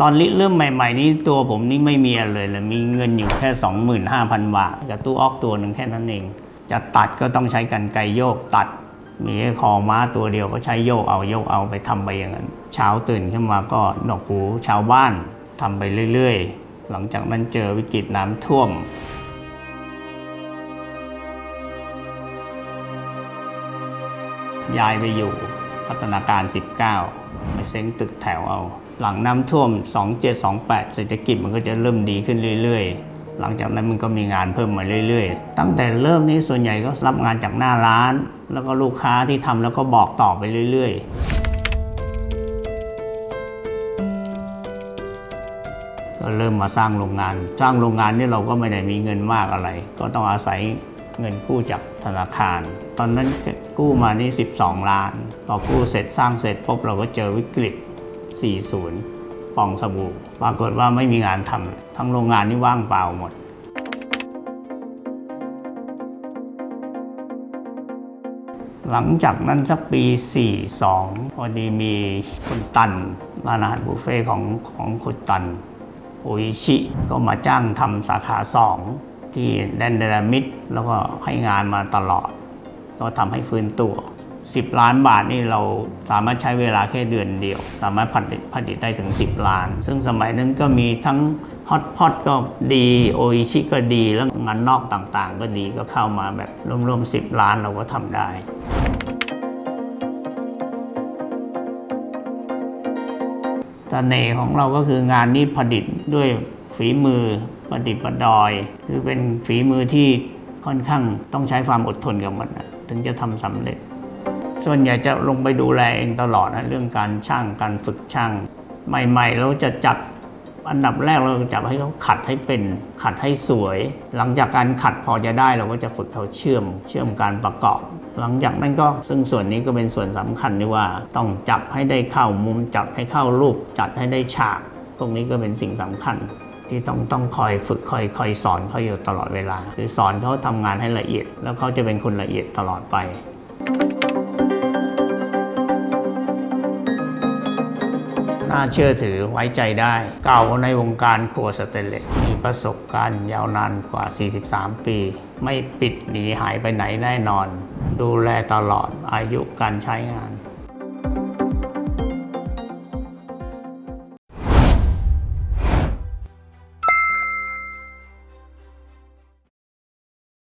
ตอนริเริ่มใหม่ ๆ นี้ตัวผมนี่ไม่มีอะไรเลยเลย มีเงินอยู่แค่ 25,000 บาทกับตู้ออกตัวหนึ่งแค่นั้นเอง จะตัดก็ต้องใช้กันไกรโยกตัด มีแค่คอม้าตัวเดียวก็ใช้โยกเอาโยกเอาไปทำไปอย่างนั้น เช้าตื่นขึ้นมาก็หนกหูชาวบ้านทำไปเรื่อยๆ หลังจากนั้นเจอวิกฤตน้ำท่วมย้ายไปอยู่พัฒนาการ 19ไปเซ้งตึกแถวเอา หลังน้ำท่วม 2728 เศรษฐกิจมันก็จะเริ่มดีขึ้นเรื่อยๆ หลังจากนั้นมันก็มีงานเพิ่มมาเรื่อยๆ ตั้งแต่เริ่มนี้ส่วนใหญ่ก็รับงานจากหน้าร้าน แล้วก็ลูกค้าที่ทำแล้วก็บอกต่อไปเรื่อยๆ ก็เริ่มมาสร้างโรงงาน สร้างโรงงานนี่เราก็ไม่ได้มีเงินมากอะไร ก็ต้องอาศัยเงินกู้จากธนาคาร ตอนนั้นกู้มานี่ 12 ล้านพอกู้เสร็จสร้างเสร็จปุ๊บเราก็เจอวิกฤต 40ปองสบู่ปรากฏว่าไม่มีงานทำทั้งโรงงานนี่ว่างเปล่าหมดหลังจากนั้นสักปี 42 พอดีมีคุณตันร้านอาหารบุฟเฟ่ต์ของของคุณตันโออิชิก็มาจ้างทำสาขาสองที่แดนเดลามิดแล้วก็ให้งานมาตลอด ก็ทำให้ฟื้นตัว 10 ล้านบาทนี่เราสามารถใช้เวลาแค่เดือนเดียว สามารถผลิตผลิตได้ถึง 10 ล้าน ซึ่งสมัยนั้นก็มีทั้งฮอตพอตก็ดีโออิชิก็ดี แล้วงานนอกต่างๆ ก็ดีก็เข้ามาแบบรวมๆ 10 ล้านเราก็ทำได้ตเน่ของเราก็คืองานนี้ผลิตด้วยฝีมือประดิษฐ์ประดอย คือเป็นฝีมือที่ค่อนข้างต้องใช้ความอดทนกับมันถึงจะทำสำเร็จ ส่วนใหญ่จะลงไปดูแลเองตลอดนะเรื่องการช่างการฝึกช่าง ใหม่ ๆ เราจะจับอันดับแรกเราจะจับให้เขาขัดให้เป็นขัดให้สวย หลังจากการขัดพอจะได้เราก็จะฝึกเขาเชื่อม เชื่อมการประกอบ หลังจากนั้นก็ซึ่งส่วนนี้ก็เป็นส่วนสำคัญที่ว่า ต้องจับให้ได้เข้ามุมจับให้เข้ารูป จัดให้ได้ฉากตรงนี้ก็เป็นสิ่งสำคัญ ที่ต้องต้องคอยฝึกคอยคอยสอนเขาอยู่ตลอดเวลา คือสอนเขาทำงานให้ละเอียด แล้วเขาจะเป็นคนละเอียดตลอดไป น่าเชื่อถือไว้ใจได้ เก่าในวงการครัวสเตนเลสมีประสบการณ์ยาวนานกว่า 43 ปี ไม่ปิดหนีหายไปไหนแน่นอน ดูแลตลอดอายุการใช้งาน